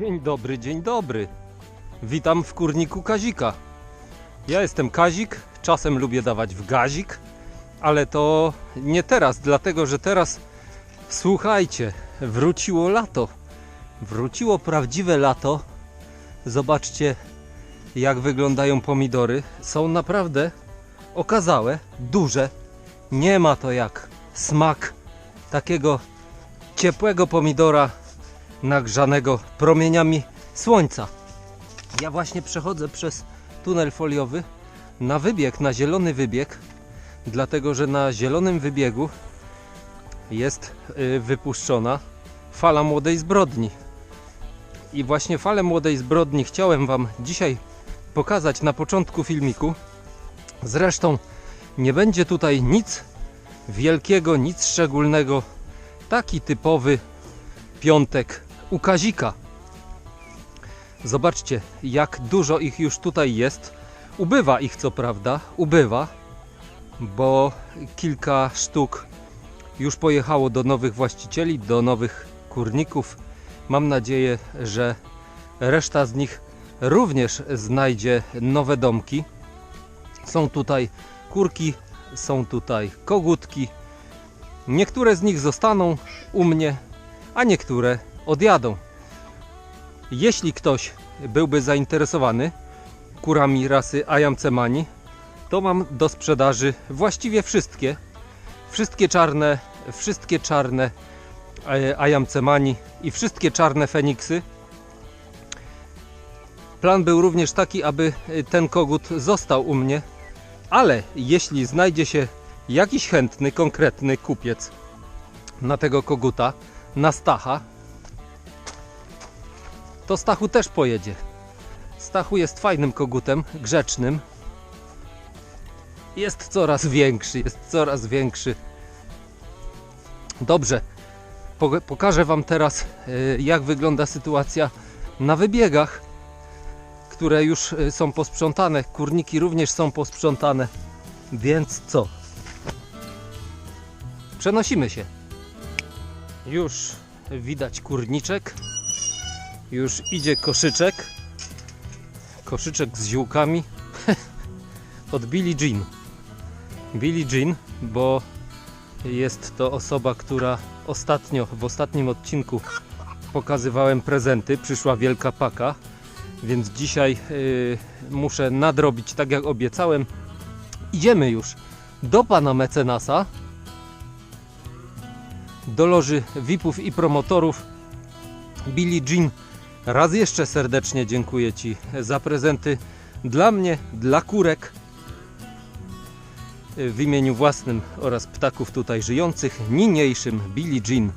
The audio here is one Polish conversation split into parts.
Dzień dobry, dzień dobry. Witam w kurniku Kazika. Ja jestem Kazik, czasem lubię dawać w gazik, ale to nie teraz, dlatego że teraz słuchajcie, wróciło lato. Wróciło prawdziwe lato. Zobaczcie, jak wyglądają pomidory. Są naprawdę okazałe, duże. Nie ma to jak smak takiego ciepłego pomidora nagrzanego promieniami słońca. Ja właśnie przechodzę przez tunel foliowy na wybieg, na zielony wybieg, dlatego że na zielonym wybiegu jest y, wypuszczona fala młodej zbrodni. I właśnie falę młodej zbrodni chciałem Wam dzisiaj pokazać na początku filmiku. Zresztą nie będzie tutaj nic wielkiego, nic szczególnego. Taki typowy piątek u Kazika. Zobaczcie, jak dużo ich już tutaj jest. Ubywa ich co prawda, ubywa, bo kilka sztuk już pojechało do nowych właścicieli, do nowych kurników. Mam nadzieję, że reszta z nich również znajdzie nowe domki. Są tutaj kurki, są tutaj kogutki. Niektóre z nich zostaną u mnie, a niektóre odjadą. Jeśli ktoś byłby zainteresowany kurami rasy Ayamcemani, to mam do sprzedaży właściwie wszystkie. Wszystkie czarne, wszystkie czarne e, Ayamcemani i wszystkie czarne Feniksy. Plan był również taki, aby e, ten kogut został u mnie, ale jeśli znajdzie się jakiś chętny, konkretny kupiec na tego koguta, na Stacha, to Stachu też pojedzie. Stachu jest fajnym kogutem, grzecznym. Jest coraz większy, jest coraz większy. Dobrze, po- pokażę Wam teraz, y, jak wygląda sytuacja na wybiegach, które już y, są posprzątane. Kurniki również są posprzątane. Więc co? Przenosimy się. Już widać kurniczek. Już idzie koszyczek. Koszyczek z ziółkami. Od Billie Jean. Billie Jean, bo jest to osoba, która ostatnio, w ostatnim odcinku pokazywałem prezenty. Przyszła wielka paka, więc dzisiaj y, muszę nadrobić tak jak obiecałem. Idziemy już do pana mecenasa do loży VIP-ów i promotorów. Billie Jean, raz jeszcze serdecznie dziękuję Ci za prezenty dla mnie, dla kurek w imieniu własnym oraz ptaków tutaj żyjących. Niniejszym Billie Jean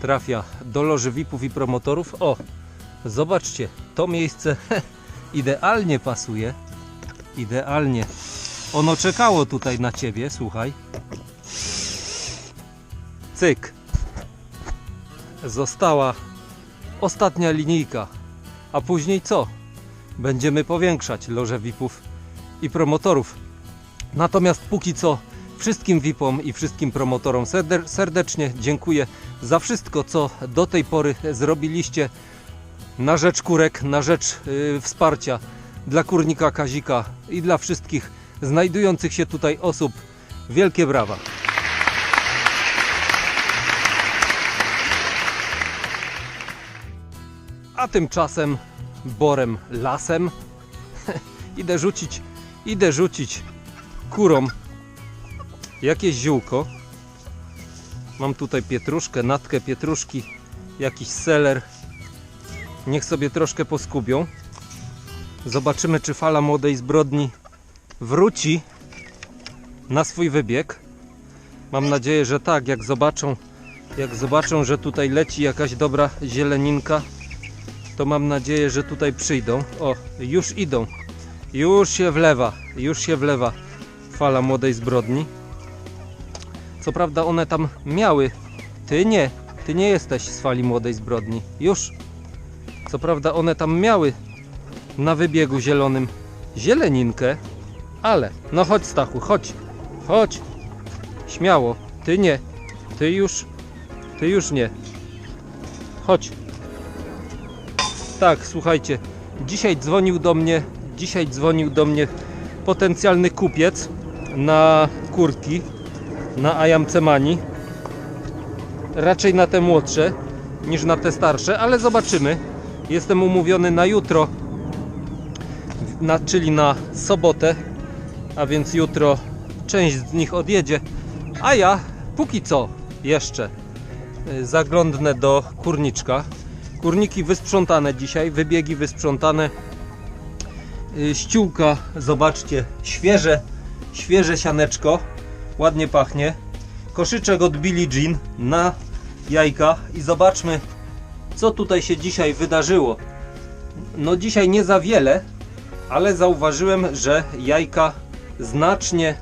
trafia do loży VIP-ów i promotorów. O, zobaczcie, to miejsce idealnie pasuje. Idealnie. Ono czekało tutaj na Ciebie, słuchaj. Cyk została ostatnia linijka. A później co? Będziemy powiększać loże VIP-ów i promotorów. Natomiast póki co wszystkim VIP-om i wszystkim promotorom serde- serdecznie dziękuję za wszystko, co do tej pory zrobiliście na rzecz kurek, na rzecz yy, wsparcia dla kurnika Kazika i dla wszystkich znajdujących się tutaj osób. Wielkie brawa! A tymczasem borem lasem idę rzucić, idę rzucić kurom jakieś ziółko. Mam tutaj pietruszkę, natkę pietruszki, jakiś seler. Niech sobie troszkę poskubią. Zobaczymy, czy fala młodej zbrodni wróci na swój wybieg. Mam nadzieję, że tak, jak zobaczą, jak zobaczą, że tutaj leci jakaś dobra zieleninka, to mam nadzieję, że tutaj przyjdą. O, już idą. Już się wlewa, już się wlewa fala młodej zbrodni. Co prawda one tam miały. Ty nie, ty nie jesteś z fali młodej zbrodni. Już. Co prawda one tam miały na wybiegu zielonym zieleninkę, ale no chodź Stachu, chodź. Chodź. Śmiało. Ty nie. Ty już. Ty już nie. Chodź. Tak, słuchajcie, dzisiaj dzwonił do mnie, dzisiaj dzwonił do mnie potencjalny kupiec na kurki, na Ayamcemani. Raczej na te młodsze niż na te starsze, ale zobaczymy. Jestem umówiony na jutro, na, czyli na sobotę, a więc jutro część z nich odjedzie, a ja póki co jeszcze y, zaglądnę do kurniczka. Kurniki wysprzątane dzisiaj, wybiegi wysprzątane. Y, Ściółka, zobaczcie, świeże, świeże sianeczko, ładnie pachnie. Koszyczek od Billie Jean na jajka i zobaczmy, co tutaj się dzisiaj wydarzyło. No dzisiaj nie za wiele, ale zauważyłem, że jajka znacznie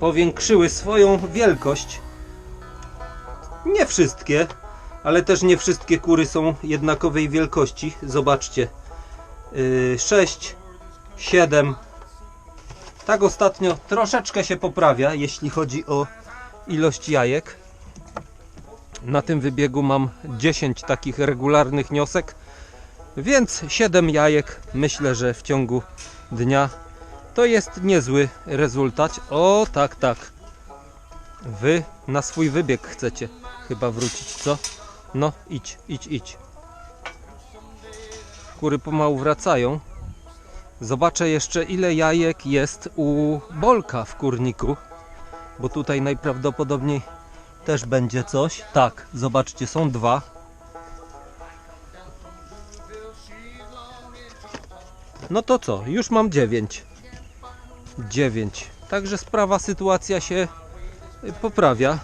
powiększyły swoją wielkość. Nie wszystkie, ale też nie wszystkie kury są jednakowej wielkości. Zobaczcie. Yy, 6, 7. Tak ostatnio troszeczkę się poprawia, jeśli chodzi o ilość jajek. Na tym wybiegu mam 10 takich regularnych niosek, więc 7 jajek myślę, że w ciągu dnia to jest niezły rezultat. O, tak, tak. Wy na swój wybieg chcecie chyba wrócić, co? No, idź, idź, idź. Kury pomału wracają. Zobaczę jeszcze ile jajek jest u Bolka w kurniku, bo tutaj najprawdopodobniej też będzie coś. Tak, zobaczcie, są dwa. No to co, już mam dziewięć. 9. Także sprawa, sytuacja się poprawia.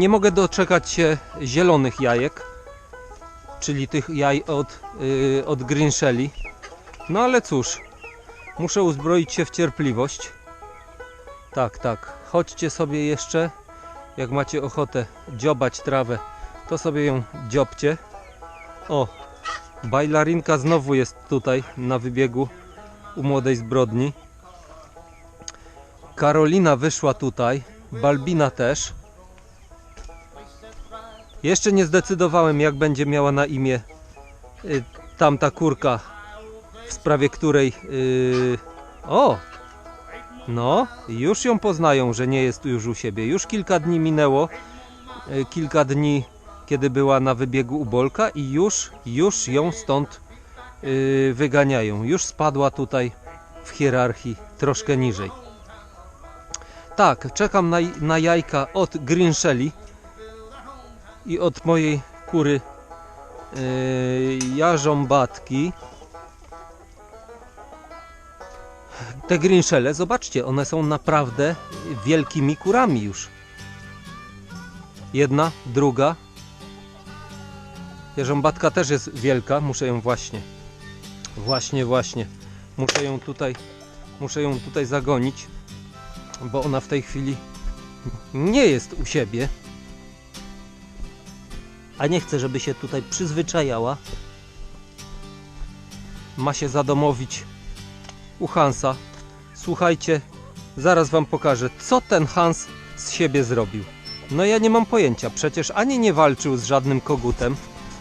Nie mogę doczekać się zielonych jajek, czyli tych jaj od, yy, od Green Shelly. No ale cóż, muszę uzbroić się w cierpliwość. Tak, tak. Chodźcie sobie jeszcze, jak macie ochotę dziobać trawę, to sobie ją dziobcie. O, bajlarinka znowu jest tutaj na wybiegu u młodej zbrodni. Karolina wyszła tutaj, Balbina też. Jeszcze nie zdecydowałem, jak będzie miała na imię y, tamta kurka, w sprawie której. y, o! No, już ją poznają, że nie jest już u siebie. Już kilka dni minęło. y, kilka dni, kiedy była na wybiegu u Bolka, i już, już ją stąd wyganiają. Już spadła tutaj w hierarchii troszkę niżej. Tak, czekam na, na jajka od Green Shelly i od mojej kury yy, jarząbatki. Te Green Shelle, zobaczcie, one są naprawdę wielkimi kurami już. Jedna, druga. Jarząbatka też jest wielka, muszę ją właśnie Właśnie, właśnie. Muszę ją tutaj, muszę ją tutaj zagonić, bo ona w tej chwili nie jest u siebie. A nie chcę, żeby się tutaj przyzwyczajała. Ma się zadomowić u Hansa. Słuchajcie, zaraz wam pokażę, co ten Hans z siebie zrobił. No ja nie mam pojęcia, przecież ani nie walczył z żadnym kogutem,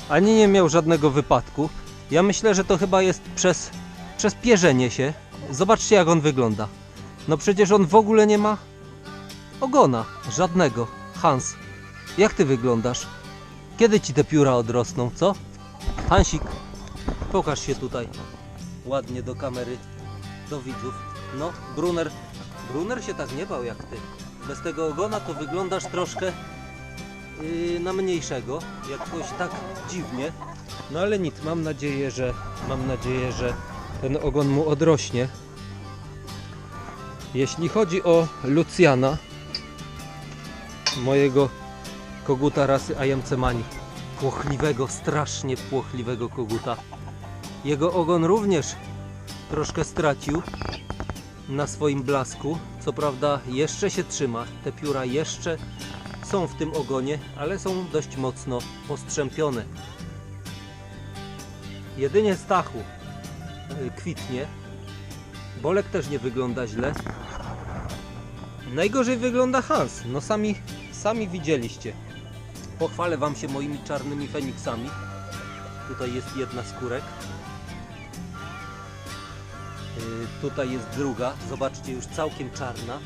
ani nie miał żadnego wypadku. Ja myślę, że to chyba jest przez, przez pierzenie się. Zobaczcie jak on wygląda. No przecież on w ogóle nie ma ogona. Żadnego. Hans, jak ty wyglądasz? Kiedy ci te pióra odrosną, co? Hansik, pokaż się tutaj. Ładnie do kamery, do widzów. No, Brunner, Brunner się tak nie bał jak ty. Bez tego ogona to wyglądasz troszkę yy, na mniejszego. Jakoś tak dziwnie. No ale nic, mam nadzieję, że mam nadzieję, że ten ogon mu odrośnie. Jeśli chodzi o Lucjana, mojego koguta rasy Ayamcemani, płochliwego, strasznie płochliwego koguta. Jego ogon również troszkę stracił na swoim blasku. Co prawda jeszcze się trzyma, te pióra jeszcze są w tym ogonie, ale są dość mocno postrzępione. Jedynie Stachu y, kwitnie. Bolek też nie wygląda źle. Najgorzej wygląda Hans. No sami, sami widzieliście. Pochwalę Wam się moimi czarnymi feniksami. Tutaj jest jedna z kurek. Yy, Tutaj jest druga. Zobaczcie, już całkiem czarna.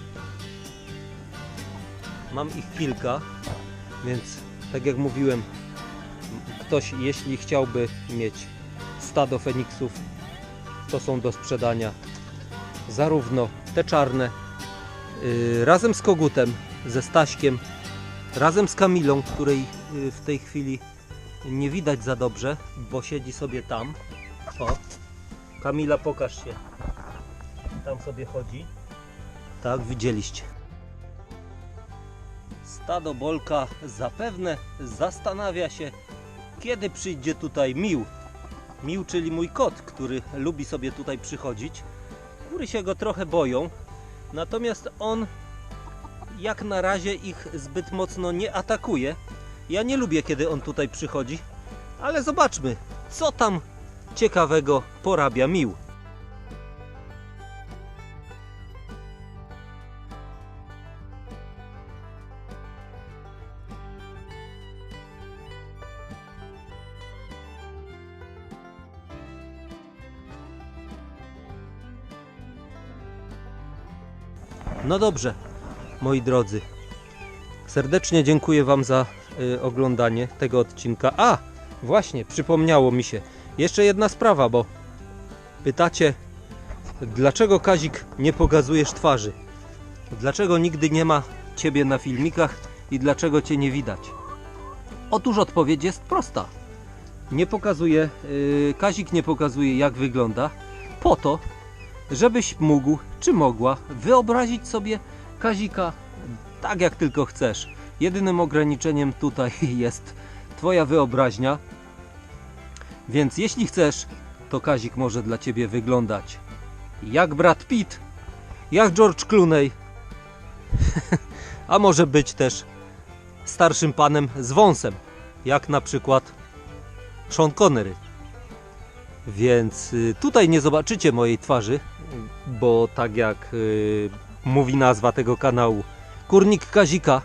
Mam ich kilka, więc tak jak mówiłem, ktoś jeśli chciałby mieć stado feniksów, to są do sprzedania zarówno te czarne yy, razem z kogutem, ze Staśkiem, razem z Kamilą, której yy, w tej chwili nie widać za dobrze, bo siedzi sobie tam. O, Kamila, pokaż się. Tam sobie chodzi. Tak, widzieliście. Stado Bolka zapewne zastanawia się, kiedy przyjdzie tutaj Mił. Mił, czyli mój kot, który lubi sobie tutaj przychodzić. Kury się go trochę boją, natomiast on jak na razie ich zbyt mocno nie atakuje. Ja nie lubię, kiedy on tutaj przychodzi, ale zobaczmy, co tam ciekawego porabia Mił. No dobrze, moi drodzy. Serdecznie dziękuję Wam za y, oglądanie tego odcinka. A, właśnie, przypomniało mi się. Jeszcze jedna sprawa, bo pytacie, dlaczego Kazik nie pokazujesz twarzy? Dlaczego nigdy nie ma Ciebie na filmikach i dlaczego Cię nie widać? Otóż odpowiedź jest prosta. Nie pokazuje, y, Kazik nie pokazuje jak wygląda po to, żebyś mógł czy mogła wyobrazić sobie Kazika tak jak tylko chcesz. Jedynym ograniczeniem tutaj jest Twoja wyobraźnia. Więc jeśli chcesz, to Kazik może dla Ciebie wyglądać jak Brad Pitt, jak George Clooney, a może być też starszym panem z wąsem, jak na przykład Sean Connery. Więc y, tutaj nie zobaczycie mojej twarzy, bo tak jak y, mówi nazwa tego kanału, Kurnik Kazika,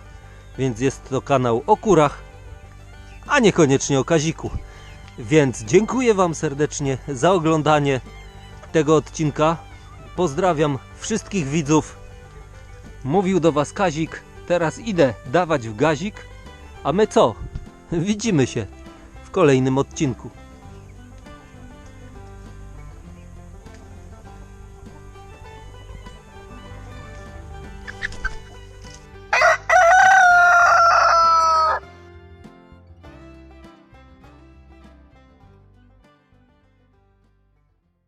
więc jest to kanał o kurach, a niekoniecznie o Kaziku. Więc dziękuję Wam serdecznie za oglądanie tego odcinka. Pozdrawiam wszystkich widzów. Mówił do Was Kazik. Teraz idę dawać w gazik. A my co? Widzimy się w kolejnym odcinku.